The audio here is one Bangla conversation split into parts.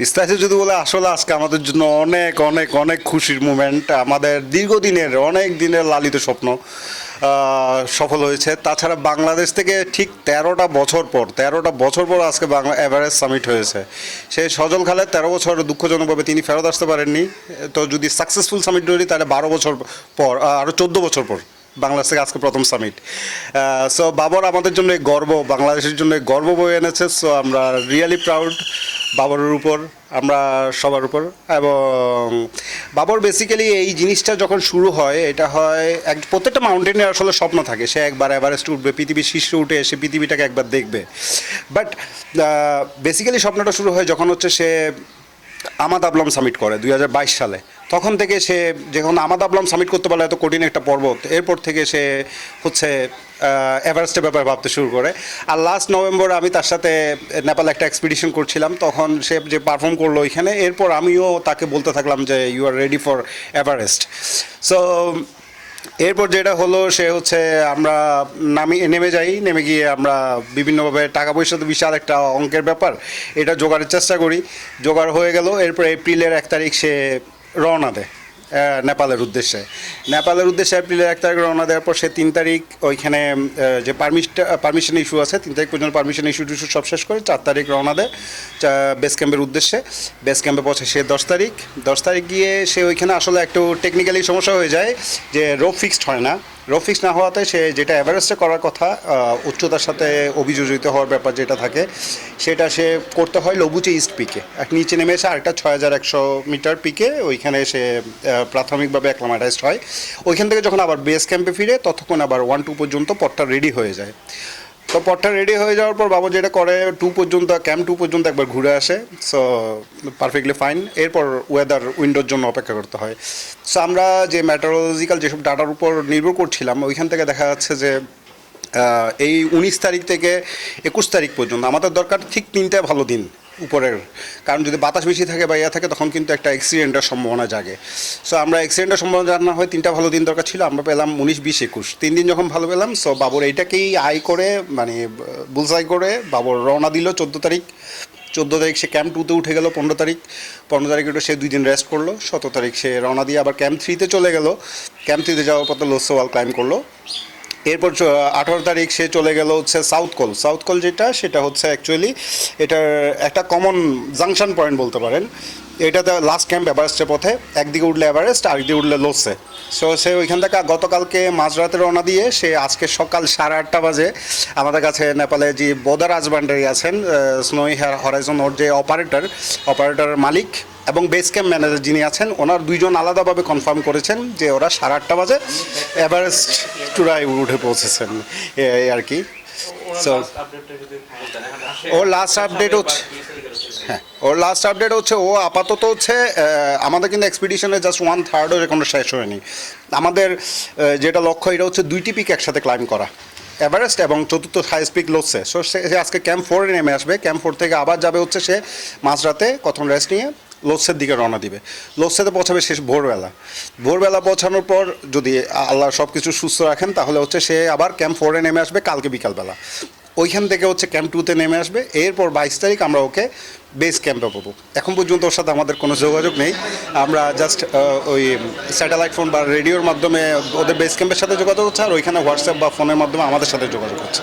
বিস্তারিত যদি বলে আসলে আজকে আমাদের জন্য অনেক অনেক অনেক খুশির মুমেন্ট আমাদের দীর্ঘদিনের, অনেক দিনের লালিত স্বপ্ন সফল হয়েছে। তাছাড়া বাংলাদেশ থেকে ঠিক তেরোটা বছর পর, তেরোটা বছর পর আজকে বাংলা এভারেস্ট সামিট হয়েছে। সেই সজল খালের তেরো বছর দুঃখজনকভাবে তিনি ফেরত আসতে পারেননি। তো যদি সাকসেসফুল সামিট ধরি তাহলে বারো বছর পর আরও চোদ্দ বছর পর বাংলাদেশ থেকে আজকে প্রথম সামিট সো বাবর, আমাদের জন্য গর্ব, বাংলাদেশের জন্য গর্ব বয়ে এনেছে। সো আমরা রিয়েলি প্রাউড বাবরের উপর, আমরা সবার উপর, এবং বাবর বেসিক্যালি এই জিনিসটা যখন শুরু হয়, এটা হয় এক, প্রত্যেকটা মাউন্টেনের আসলে স্বপ্ন থাকে। সে একবার এভারেস্ট উঠবে, পৃথিবীর শীর্ষে উঠে এসে পৃথিবীটাকে একবার দেখবে। বাট বেসিক্যালি স্বপ্নটা শুরু হয় যখন হচ্ছে সে আমাদ আবলম সামিট করে দুই হাজার বাইশ সালে। তখন থেকে সে যখন আমাদ আবলম সামিট করতে পারলে এত কঠিন একটা পর্বত এরপর থেকে সে হচ্ছে এভারেস্টের ব্যাপারে ভাবতে শুরু করে। আর লাস্ট নভেম্বর আমি তার সাথে নেপালে একটা এক্সপিডিশন করছিলাম। তখন সে যে পারফর্ম করল ওইখানে, এরপর আমিও তাকে বলতে থাকলাম যে you are ready for Everest so এরপর যেটা হলো, সে হচ্ছে আমরা নামি, নেমে যাই। নেমে গিয়ে আমরা বিভিন্নভাবে টাকা পয়সা তো বিশাল একটা অঙ্কের ব্যাপার। এটা জোগাড়ের চেষ্টা করি। জোগাড় হয়ে গেল। এরপর এপ্রিলের এক তারিখ সে রওনা দেয়। নেপালের উদ্দেশ্যে। নেপালের উদ্দেশ্যে এপ্রিলের এক তারিখ রওনা দেওয়ার পর সে তিন তারিখ ওইখানে যে পারমিশন পারমিশন ইস্যু আছে, তিন তারিখ পর্যন্ত পারমিশন ইস্যু টিস্যু সব শেষ করে চার তারিখ রওনা দেয় বেস ক্যাম্পের উদ্দেশ্যে। বেস ক্যাম্পে পৌঁছে সে দশ তারিখ। দশ তারিখ গিয়ে সে ওইখানে আসলে একটু টেকনিক্যালি সমস্যা হয়ে যায় যে রোপ ফিক্সড হয় না। রোপ ফিক্স না হওয়াতে সে যেটা অ্যাভারেস্টে করার কথা উচ্চতার সাথে অভিযোজিত হওয়ার ব্যাপার যেটা থাকে, সেটা সে করতে হয় লবুচে ইস্ট পিকে এক নিচে নেমে এসে আরেকটা ছয় হাজার একশো মিটার পিকে ওইখানে সে প্রাথমিকভাবে অ্যাক্লামাটাইজড হয়। ওইখান থেকে যখন আবার বেস ক্যাম্পে ফিরে, ততক্ষণ আবার ওয়ান টু পর্যন্ত পথটা রেডি হয়ে যায়। তো পথটা রেডি হয়ে যাওয়ার পর বাবু যেটা করে টু পর্যন্ত ক্যাম্প টু পর্যন্ত একবার ঘুরে আসে। সো পারফেক্টলি ফাইন এরপর ওয়েদার উইন্ডোর জন্য অপেক্ষা করতে হয়। সো আমরা যে ম্যাটারোলজিক্যাল যেসব ডাটার উপর নির্ভর করছিলাম, ওইখান থেকে দেখা যাচ্ছে যে এই উনিশ তারিখ থেকে একুশ তারিখ পর্যন্ত, আমাদের দরকার ঠিক তিনটে ভালো দিন। উপরের। কারণ যদি বাতাস বেশি থাকে বা ইয়া থাকে, তখন কিন্তু একটা অ্যাক্সিডেন্টের সম্ভাবনা জাগে। সো আমরা অ্যাক্সিডেন্টের সম্ভাবনা জানা হয়, তিনটা ভালো দিন দরকার ছিল, আমরা পেলাম উনিশ, বিশ, একুশ। তিন দিন যখন ভালো পেলাম সো বাবর এইটাকেই আই করে মানে বুলসাই করে, বাবর রওনা দিল চোদ্দ তারিখ। চোদ্দ তারিখ সে ক্যাম্প টুতে উঠে গেল, পনেরো তারিখ। পনেরো তারিখ একটু সে দুই দিন রেস্ট করল, সতেরো তারিখ সে রওনা দিয়ে আবার ক্যাম্প থ্রিতে চলে গেল। ক্যাম্প থ্রিতে যাওয়ার পর তো লোসোয়াল ক্লাইম করল। এরপর আঠারো তারিখ সে চলে গেল হচ্ছে সাউথ কোল সাউথ কোল যেটা, সেটা হচ্ছে অ্যাকচুয়ালি এটার একটা কমন জাংশন পয়েন্ট বলতে পারেন। এটাতে লাস্ট ক্যাম্প এভারেস্টের পথে, একদিকে উঠলে এভারেস্ট আরেকদিকে উঠলে লোসে সো সে ওইখান থেকে গতকালকে মাঝরাতে রওনা দিয়ে, সে আজকে সকাল সাড়ে আটটা বাজে আমাদের কাছে নেপালে যে বোদার রাজবান্ডারি আছেন স্নোই হরাইজন ওর যে অপারেটর অপারেটরের মালিক এবং বেস ক্যাম্প ম্যানেজার যিনি আছেন, ওনার দুইজন আলাদাভাবে কনফার্ম করেছেন যে ওরা সাড়ে আটটা বাজে এভারেস্ট চূড়ায় উঠে পৌঁছেছেন। আর কি। সো ওর লাস্ট আপডেট হচ্ছে হ্যাঁ ওর লাস্ট আপডেট হচ্ছে, ও আপাতত হচ্ছে আমাদের কিন্তু এক্সপিডিশনে জাস্ট ওয়ান থার্ডও এখনও শেষ হয়নি। আমাদের যেটা লক্ষ্য, এটা হচ্ছে দুইটি পিক একসাথে ক্লাইম করা। এভারেস্ট এবং চতুর্থ হাইস্ট পিক লোসে। সো সে সে আজকে ক্যাম্প ফোরে নেমে আসবে। ক্যাম্প ফোর থেকে আবার যাবে হচ্ছে সে মাঝরাতে কখন রেস্ট নিয়ে। লোসের দিকে রওনা দিবে। লোসেতে পৌঁছাবে শেষ ভোরবেলা। ভোরবেলা পৌঁছানোর পর যদি আল্লাহ সব কিছু সুস্থ রাখেন, তাহলে হচ্ছে সে আবার ক্যাম্প ফোরে নেমে আসবে কালকে বিকালবেলা। ওইখান থেকে হচ্ছে ক্যাম্প টুতে নেমে আসবে। এরপর বাইশ তারিখ আমরা ওকে বেস ক্যাম্পে পাবো। এখন পর্যন্ত ওর সাথে আমাদের কোনো যোগাযোগ নেই। আমরা জাস্ট ওই স্যাটেলাইট ফোন বা রেডিওর মাধ্যমে ওদের বেস ক্যাম্পের সাথে যোগাযোগ হচ্ছে, আর ওইখানে হোয়াটসঅ্যাপ বা ফোনের মাধ্যমে আমাদের সাথে যোগাযোগ হচ্ছে।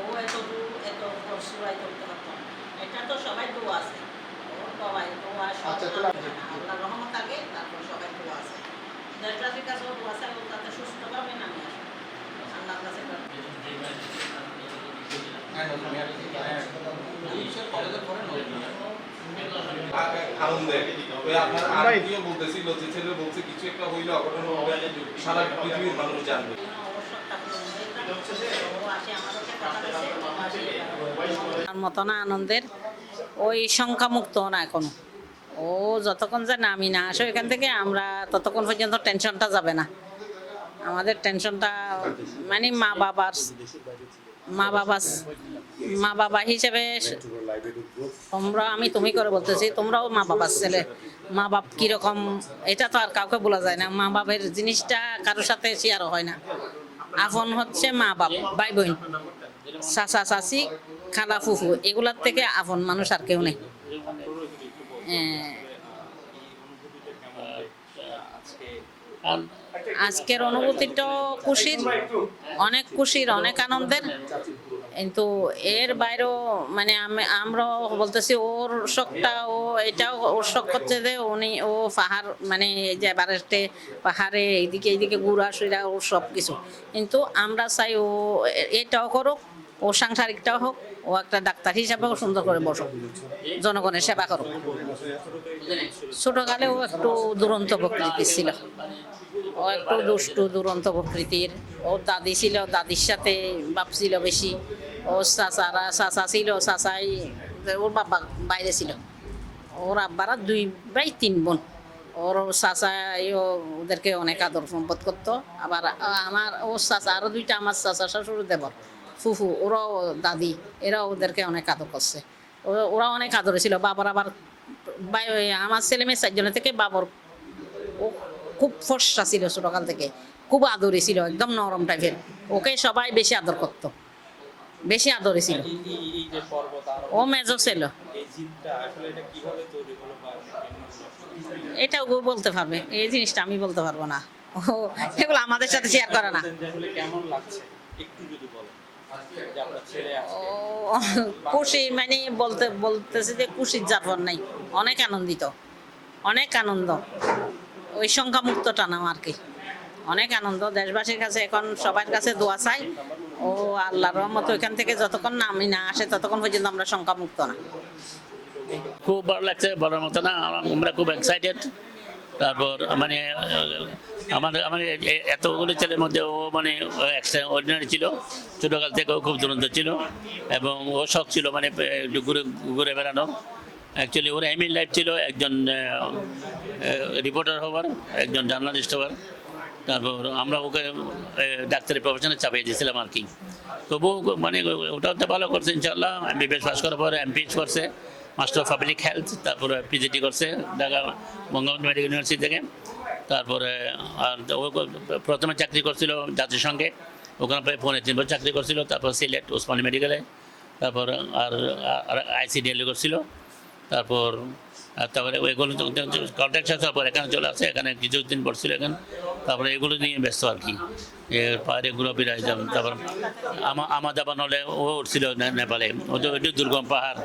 ও এত দূর এত পড়াশোনায় করতে পারতো এটা তো সবাই দোয়া আছে সবাই দোয়া আচ্ছা, তাহলে আল্লাহ রহমত আগে তারপর সবাই দোয়া আছে। যার ট্রাফিক কাছে দোয়া আছে এবং তাতে সুস্থভাবে নামে আসে আল্লাহর কাছে প্রার্থনা। আনন্দে ওই আপনার জানবে মতো না আনন্দের। ওই না এখনও। ও যতক্ষণ যে নামি না আসো এখান থেকে আমরা ততক্ষণ পর্যন্ত টেনশনটা যাবে না। আমাদের টেনশনটা মানে মা বাবার মা বাবা মা বাবা হিসেবে তোমরা, আমি তুমি করে বলতেছি, তোমরাও মা বাবার ছেলে। মা বাপ কীরকম, এটা তো আর কাউকে বলা যায় না। মা বাপের জিনিসটা কারোর সাথে শেয়ার হয় না। আপন হচ্ছে মা বাপ ভাই বোন চাচা চাচি খালা, ফুফু, এগুলার থেকে আপন মানুষ আর কেউ নেই। আজকের অনুভূতিটা খুশির, অনেক খুশির, অনেক আনন্দের। কিন্তু এর বাইরেও মানে আমি, আমরাও বলতেছি, ওর শখটা, ও এটাও ওর শখ হচ্ছে যে উনি, ও পাহাড় মানে এই যে এবারেস্টে পাহাড়ে এইদিকে এইদিকে ঘুরা সুরা ওর সব কিছু কিন্তু আমরা চাই ও এটাও করুক, ও সাংসারিকটাও হোক, ও একটা ডাক্তার হিসাবেও সুন্দর করে বসুক, জনগণের সেবা করুক। ছোটকালে ও একটু দুরন্ত প্রকৃতির ছিল। ও একটু দুষ্টু দুরন্ত প্রকৃতির। ওর দাদি ছিল দাদির সাথে বাপ ছিল বেশি। ওর চাচারা চাচা ছিল চাচাই ওর বাবা বাইরে ছিল। ওর আব্বারা দুই ভাই তিন বোন। ওর চাচা ওদেরকে অনেক আদর সম্পদ করতো। আবার আমার ওর চাচা আরও দুইটা আমার চাচা শ্বশুর দেবর ফুফু ওরাও দাদি এরাও ওদেরকে অনেক আদর করছে। ও- ওরা অনেক আদরে ছিল। বাবার আবার আমার ছেলে মেয়ে চারজনের থেকে বাবর। ও খুব ফর্সা ছিল ছোটকাল থেকে। খুব আদরে ছিল একদম নরম টাইপের ওকে সবাই বেশি আদর করতো। বেশি আদরে ছিল। ও মেজো ছিল। এটা ও বলতে পারবে। এই জিনিসটা আমি বলতে পারব না। ও এগুলো আমাদের সাথে শেয়ার করে না। খুশি মানে বলতে বলতেছে যে খুশির জাফর নাই। অনেক আনন্দিত। অনেক আনন্দ। ওই সংখ্যামুক্ত টানাও আর কি। অনেক আনন্দ। দেশবাসীর কাছে এখন সবার কাছে দোয়া চাই। ও আল্লাহর রহমত ওইখান থেকে যতক্ষণ নামি না আসে ততক্ষণ পর্যন্ত আমরা সংখ্যামুক্ত না। খুব ভালো লাগছে বলার মতো না? আমার- খুব এক্সাইটেড তারপর মানে আমার এ- এতগুলো ছেলের মধ্যে ও মানে অর্ডিনারি ছিল। ছোটোকাল থেকেও খুব দুরন্ত ছিল। এবং ও শখ ছিল মানে ঘুরে ঘুরে বেড়ানো। অ্যাকচুয়ালি ওর এম লাইফ ছিল একজন রিপোর্টার হওয়ার, একজন জার্নালিস্ট হওয়ার। তারপর আমরা ওকে ডাক্তারি প্রফেশনে চাপিয়ে দিয়েছিলাম আর কি। তবু মানে ওটাও তো ভালো করছে ইনশাল্লাহ এমবিবিএস পাস করার পরে এমপিএইচ করছে মাস্টার অফ পাবলিক হেলথ তারপরে পিজিটি করছে, ঢাকা বঙ্গবন্ধু মেডিকেল ইউনিভার্সিটি থেকে। তারপরে, আর ও প্রথমে চাকরি করছিল জাতিসংঘে। ওখানে প্রায় পৌনে তিন বছর চাকরি করছিল, তারপর সিলেট ওসমানী মেডিকেলে তারপর আর আইসিডিএল করছিল। তারপর তারপরে ওইগুলো কন্ট্রাক্ট শেষ হওয়ার পর এখানে চলে আসে, এখানে কিছু দিন পড়ছিল এখানে। তারপরে এগুলো নিয়ে ব্যস্ত আর কি। পাহাড়ে ঘুরে ফিরে যেমন তারপর আমা আমাদের নলে ও উঠছিল নেপালে। ওটা ওইটা দুর্গম পাহাড়।